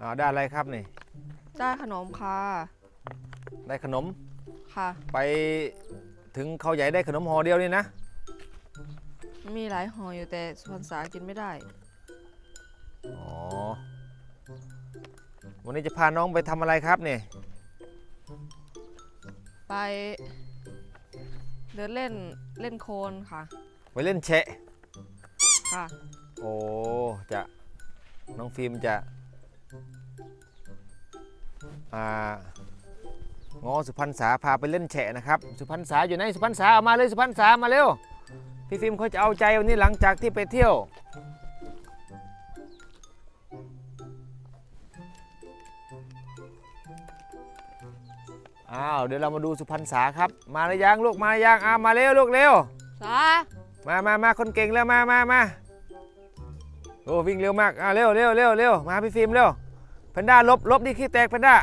อ่าได้อะไรครับนี่ ได้ขนมค่ะ ได้ขนม ค่ะ ไปถึงเขาใหญ่ได้ขนมห่อเดียวนี่นะ มีหลายห่ออยู่แต่สุพรรณษากินไม่ได้ อ๋อ วันนี้จะพาน้องไปทำอะไรครับเนี่ยไป เดินเล่นเล่นโคลนค่ะ ไปเล่นแชะ ค่ะ โอ้ จะ น้องฟิล์มจะอ่า งอสุพรรณษาพาไปเล่นแฉะนะครับ สุพรรณษาอยู่ไหนสุพรรณษาเอามาเลยสุพรรณษามาเร็วพี่ฟิล์มเขาจะเอาใจวันนี้หลังจากที่ไปเที่ยว อ้าวเดี๋ยวเรามาดูสุพรรณษาครับ มาหรือยังลูกมาหรือยังอ้าวมาเร็วลูกเร็วสามามามาคนเก่งแล้วมามามาโอ้วิ่งเร็วมากอ่าเร็วเร็วเร็วเร็วมาพี่ฟิล์มเร็ว แพนด้าลบลบดิขี้แตกแพนด้า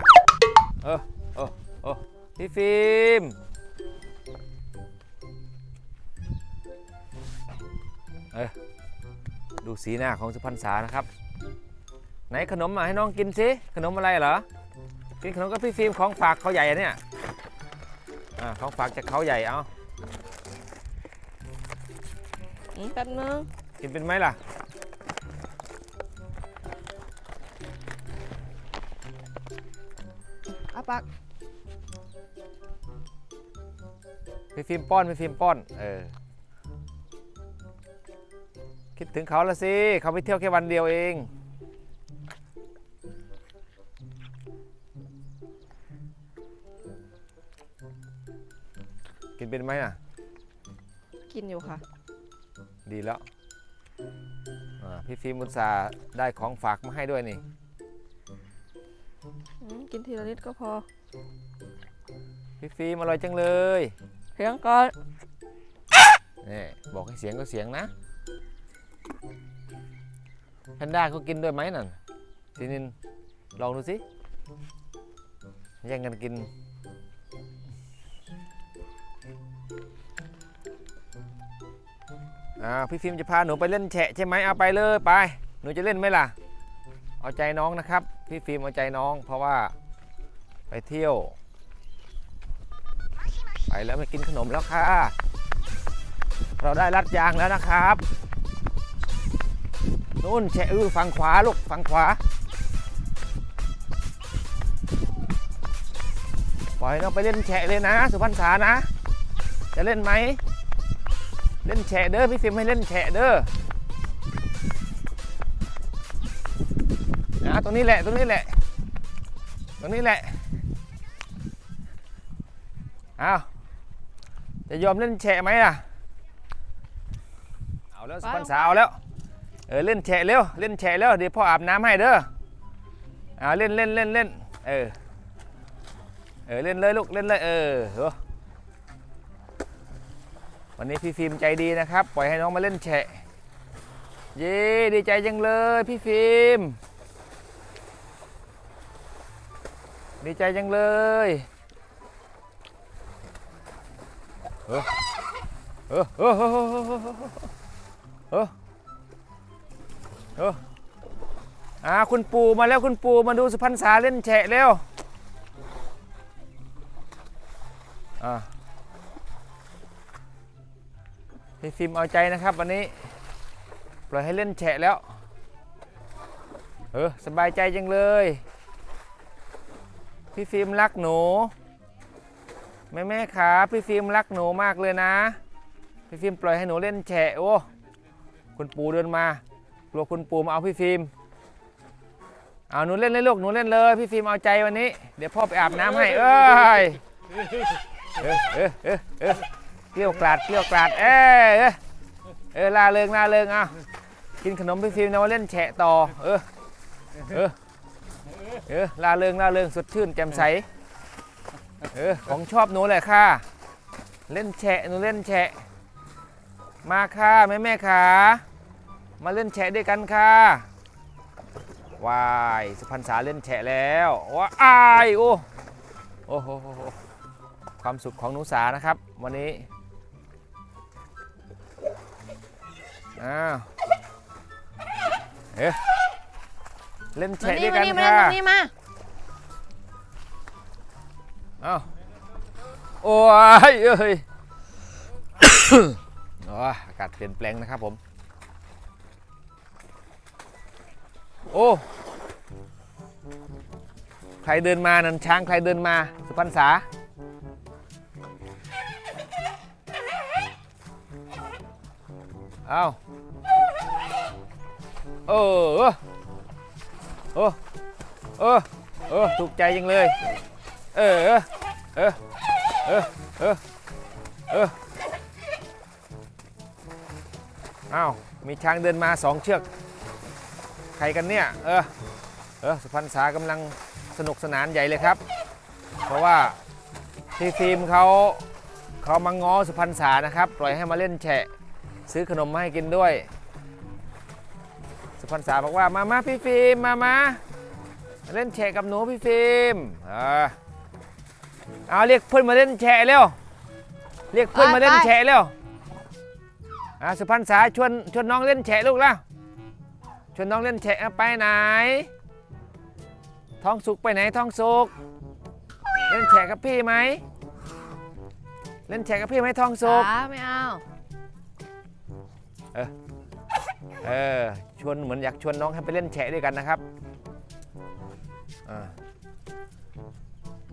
เออเออเออพี่ฟิล์มเออดูสีหน้าของสุพรรณษานะครับ ไหนขนมมาให้น้องกินสิขนมอะไรเหรอกินขนมกับพี่ฟิล์มของฝากเขาใหญ่อะเนี่ยอ่าของฝากจากเขาใหญ่เอาอืมแป๊บนึงกินเป็นไหมล่ะ ปักพี่ฟิล์มป้อนพี่ฟิล์มป้อน เออ คิดถึงเขาละสิ เขาไปเที่ยวแค่วันเดียวเอง กินเป็นไหมอะ กินอยู่ค่ะ ดีแล้วอ่าพี่ฟิล์มอุตส่าห์ได้ของฝากมาให้ด้วยนี่อืม กินทีละนิดก็พอ พี่ฟิล์มอร่อยจังเลยเพียงก่อน นี่บอกให้เสียงก็เสียงนะแพนด้าเขากินด้วยไหมนั่นทีนินลองดูสิแย่งกันกิน อ่าพี่ฟิล์มจะพาหนูไปเล่นแฉะใช่ไหมเอาไปเลยไป หนูจะเล่นไหมล่ะ เอาใจน้องนะครับ พี่ฟิล์มเอาใจน้อง เพราะว่าไปเที่ยว ไปแล้วไม่กินขนมแล้วค่ะ เราได้รัดยางแล้วนะครับนู่นแชะอือฝั่งขวาลูกฝั่งขวา ปล่อยน้องไปเล่นแฉะเลยนะ สุพรรณษานะ จะเล่นไหม เล่นแฉะเด้อพี่ฟิล์มให้เล่นแฉะเด้อ ตรงนี้แหละ ตรงนี้แหละ ตรงนี้แหละ อ้าว จะยอมเล่นแฉะไหมอะ เอาแล้วสุพรรณษาเอาแล้ว เออเล่นแฉะเร็ว เล่นแฉะเร็วเดี๋ยวพ่ออาบน้ำให้เด้อเอาเล่นเล่นเล่นเล่น เออ เออเล่นเลยลูกเล่นเลยเออโหวันนี้พี่ฟิล์มใจดีนะครับ ปล่อยให้น้องมาเล่นแฉะ เย้ดีใจจังเลยพี่ฟิล์ม ดีใจจังเลยเออเออเออเออเออเอออ่าคุณปู่มาแล้วคุณปู่มาดูสุพรรณสาเล่นแฉะแล้วอ่าพี่ฟิล์มเอาใจนะครับวันนี้ ปล่อยให้เล่นแฉะแล้ว เออสบายใจจังเลย พี่ฟิล์มรักหนู แม่แม่ขาพี่ฟิล์มรักหนูมากเลยนะ พี่ฟิล์มปล่อยให้หนูเล่นแฉะโอ้คุณปู่เดินมากลัวคุณปู่มาเอาพี่ฟิล์มเอาหนูเล่นเลยลูกหนูเล่นเลย พี่ฟิล์มเอาใจวันนี้ เดี๋ยวพ่อไปอาบน้ำให้เอ้ยเอเออเออเออเกลี้ยวกราดเกลี้ยวกราดเอ้ยเออเออลาเริงลาเริงอะกินขนมพี่ฟิล์มนะว่าเล่นแฉะต่อเออเออ เออลาเริงลาเริงสดชื่นแจ่มใส เออของชอบหนูแหละค่ะ เล่นแฉะหนูเล่นแฉะ มาค่ะแม่แม่ขามาเล่นแฉะด้วยกันค่ะวายสุพรรณษาเล่นแฉะแล้วว้าอายโอ้โอ้โหความสุขของหนูสานะครับ วันนี้อ้าวเอ๊ะ เล่นมาแฉะด้นี่วยมากันนี่มาค่ะเล่นตรงนี้มาเอ้าโอ้ยเอ้ยโอ้ยอากาศเปลี่ยนแปลงนะครับผม โอ้ ใครเดินมานั่นช้างใครเดินมา สุพรรณษา เอาเออ เออเออเออถูกใจจังเลย เออเออเออเออเออเอออ้าวมีช้างเดินมาสองเชือก ใครกันเนี่ย เออเออสุพรรณษากำลังสนุกสนานใหญ่เลยครับ เพราะว่าพี่ฟิล์มเขาเขามาง้อสุพรรณษานะครับ ปล่อยให้มาเล่นแฉะ ซื้อขนมมาให้กินด้วย พรรณษาบอกว่ามามาพี่ฟิล์มมามาเล่นแฉะกับหนูพี่ฟิล์มเออเอาเรียกเพื่อนมาเล่นแฉะเร็วเรียกเพื่อนมาเล่นแฉะเร็วอ่าสุพรรณษาชวนชวนน้องเล่นแฉะลูกแล้วชวนน้องเล่นแฉะเอาไปไหน ท้องสุกไปไหนท้องสุก เล่นแฉะกับพี่ไหม เล่นแฉะกับพี่ไหมท้องสุกจ๋าไม่เอา เออ ชวนเหมือนอยากชวนน้องให้ไปเล่นแฉะด้วยกันนะครับอา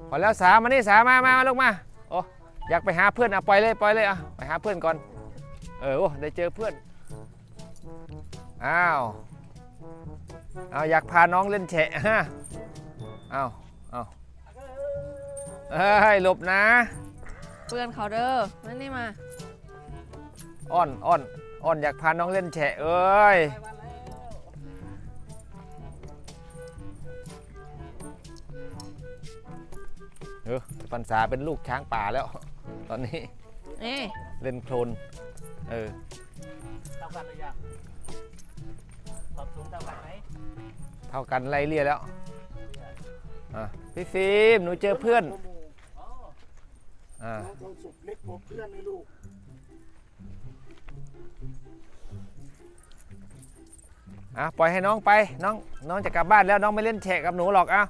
พอแล้วสามานี่สามามามาลูกมาโอ้อยากไปหาเพื่อนอะปล่อยเลยปล่อยเลยอะไปหาเพื่อนก่อน เออโอ้ได้เจอเพื่อนอ้าวเอาอยากพาน้องเล่นแฉะฮะเอาเอาเฮ้ยหลบนะ เพื่อนเขาเด้อมานี่มา อ้อนอ้อน อ้อนอยากพาน้องเล่นแฉะเอ้ยเออปันษาเป็นลูกช้างป่าแล้ว ตอนนี้นี่เล่นโคลนเออเท่ากันหรือยังความสูงเท่ากันไหมเท่ากันไล่เลี่ยแล้วอะพี่ฟิล์มหนูเจอเพื่อนอ๋ออ่าน้องทองสุกเล็กกว่าเพื่อนเลยลูก อะปล่อยให้น้องไปน้องน้องจะกลับบ้านแล้วน้องไม่เล่นแฉะกับหนูหรอกเอ้า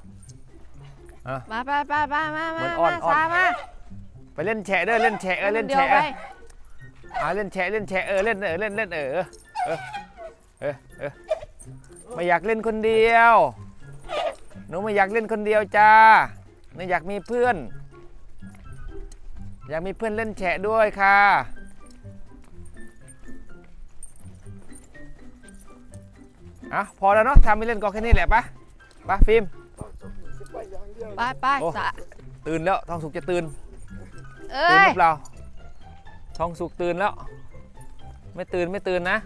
มาไปไปไปมาเหมืมาอนอ้อนมาอ้อนสามาไปเล่นแฉะเด้อเล่นแฉะเออเล่นแฉะดี๋ยวเอไปออ่าเล่นแฉะเล่นแฉะเออเล่นเออเล่นเล่นเออเออเออเออเออไม่อยากเล่นคนเดียวหนูไม่อยากเล่นคนเดียวจ้าหนูอยากมีเพื่อน อยากมีเพื่อนเล่นแฉะด้วยค่ะ อะพอแล้วเนาะทำไม่เล่นก็แค่นี้แหละปะปะฟิล์มทองสุกคิดว่าอย่างเดียวไปไปโอ้สาตื่นแล้วทองสุกจะตื่นเอ้ตื่นหยรือเปล่าทองสุกตื่นแล้ว ไม่ตื่นไม่ตื่นนะ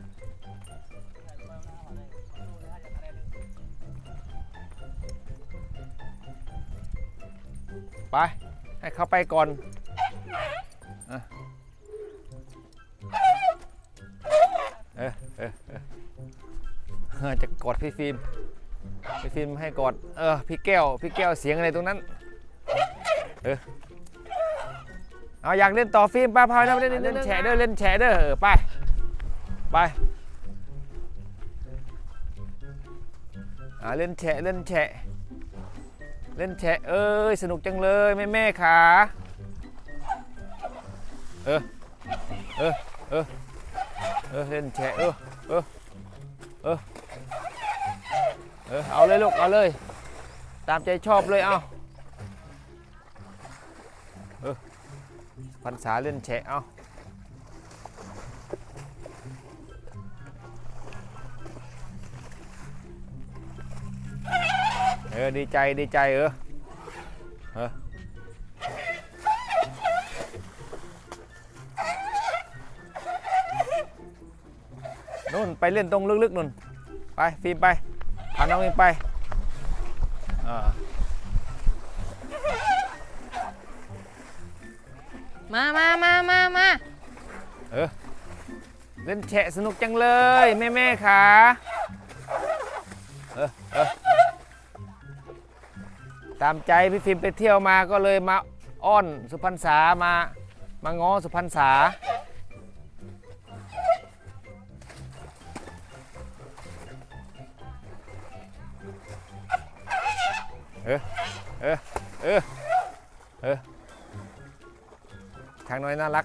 ไปให้เขาไปก่อน จะกอดพี่ฟิล์มพี่ฟิล์มให้กอดเออพี่แก้วพี่แก้วเสียงอะไรตรงนั้นเออเอาอยากเล่นต่อฟิล์มไปพาไปเล่นเล่นแฉเด้อเล่นแฉเด้อเออไปไปอ่าเล่นแฉะเล่นแฉะเล่นแฉะเอ้ยสนุกจังเลยแม่แม่ขาเออเออเออเออเล่นแฉะเออเออเออ เออเอาเลยลูกเอาเลย ตามใจชอบเลยเอาพันษาเล่นแฉะเอาเออดีใจดีใจเออเออนู่นไปเล่นตรงลึกๆนู่นไปฟิล์มไป น้องฟิล์มไปอ่ามามามามามาเออเล่นแฉะสนุกจังเลย แม่แม่ๆขาเออเออตามใจพี่ฟิล์มไปเที่ยวมาก็เลยมาอ้อนสุพรรณษามา มาง้อสุพรรณษา เออเออเออเออทางน้อยน่ารัก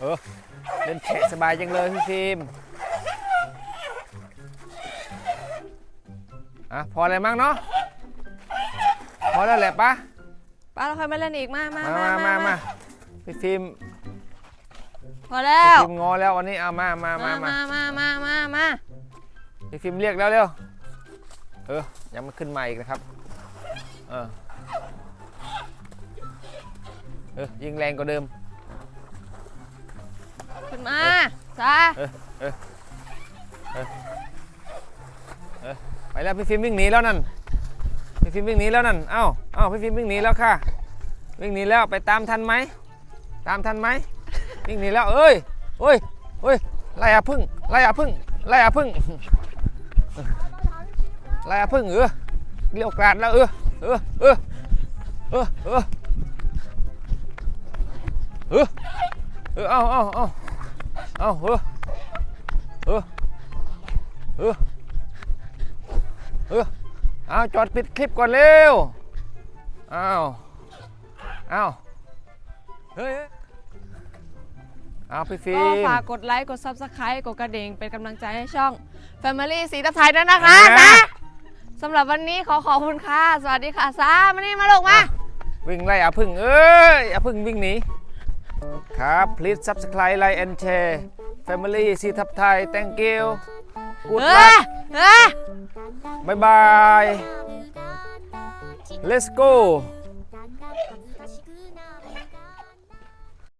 เออเล่นแฉะสบายจังเลยพี่ฟิล์มอะพออะไรมั้งเนาะพอแล้วแหละปะ ป้าเราค่อยมาเล่นอีกมามามามามามาพี่ฟิล์มพอแล้วพี่ฟิล์มงอแล้ววันนี้เอามามามามามามามามามาพี่ฟิล์มเรียกแล้วเร็วเออยังไม่ขึ้นมาอีกนะครับเออเออยิงแรงกว่าเดิมขึ้นมาจ้าไปแล้วพี่ฟิล์มวิ่งหนีแล้วนั่นพี่ฟิล์มวิ่งหนีแล้วนั่นเอ้าเอ้าพี่ฟิล์มวิ่งหนีแล้วค่ะ วิ่งหนีแล้วไปตามทันไหมตามทันไหมวิ่งหนีแล้วเอ้ยเอ้ยเอ้ยไล่อาพึ่งไล่อาพึ่งไล่อาพึ่งไล่อาพึ่งเออเลี้ยวกราดแล้วเออเออเออเออเออเออเออเอาเอาเอาเอาเออเออเออเออเอาจอดปิดคลิปก่อนเร็วเอาเอาเฮ้ยเอาพี่ฟิก็ล์ม ฝากกดไลค์กด Subscribe กดกระดิ่งเป็นกำลังใจให้ช่อง Family สีทับไทยด้วยนะคะอ่าจ้าสำหรับวันนี้ขอขอบคุณค่ะ สวัสดีค่ะซามานี่มาลูกมา วิ่งไล่อาพึ่งเอ้ยอาพึ่งวิ่งหนีครับ please subscribe like and share family สีทับไทย thank you กูดเอลัอกเออ บายบาย let's go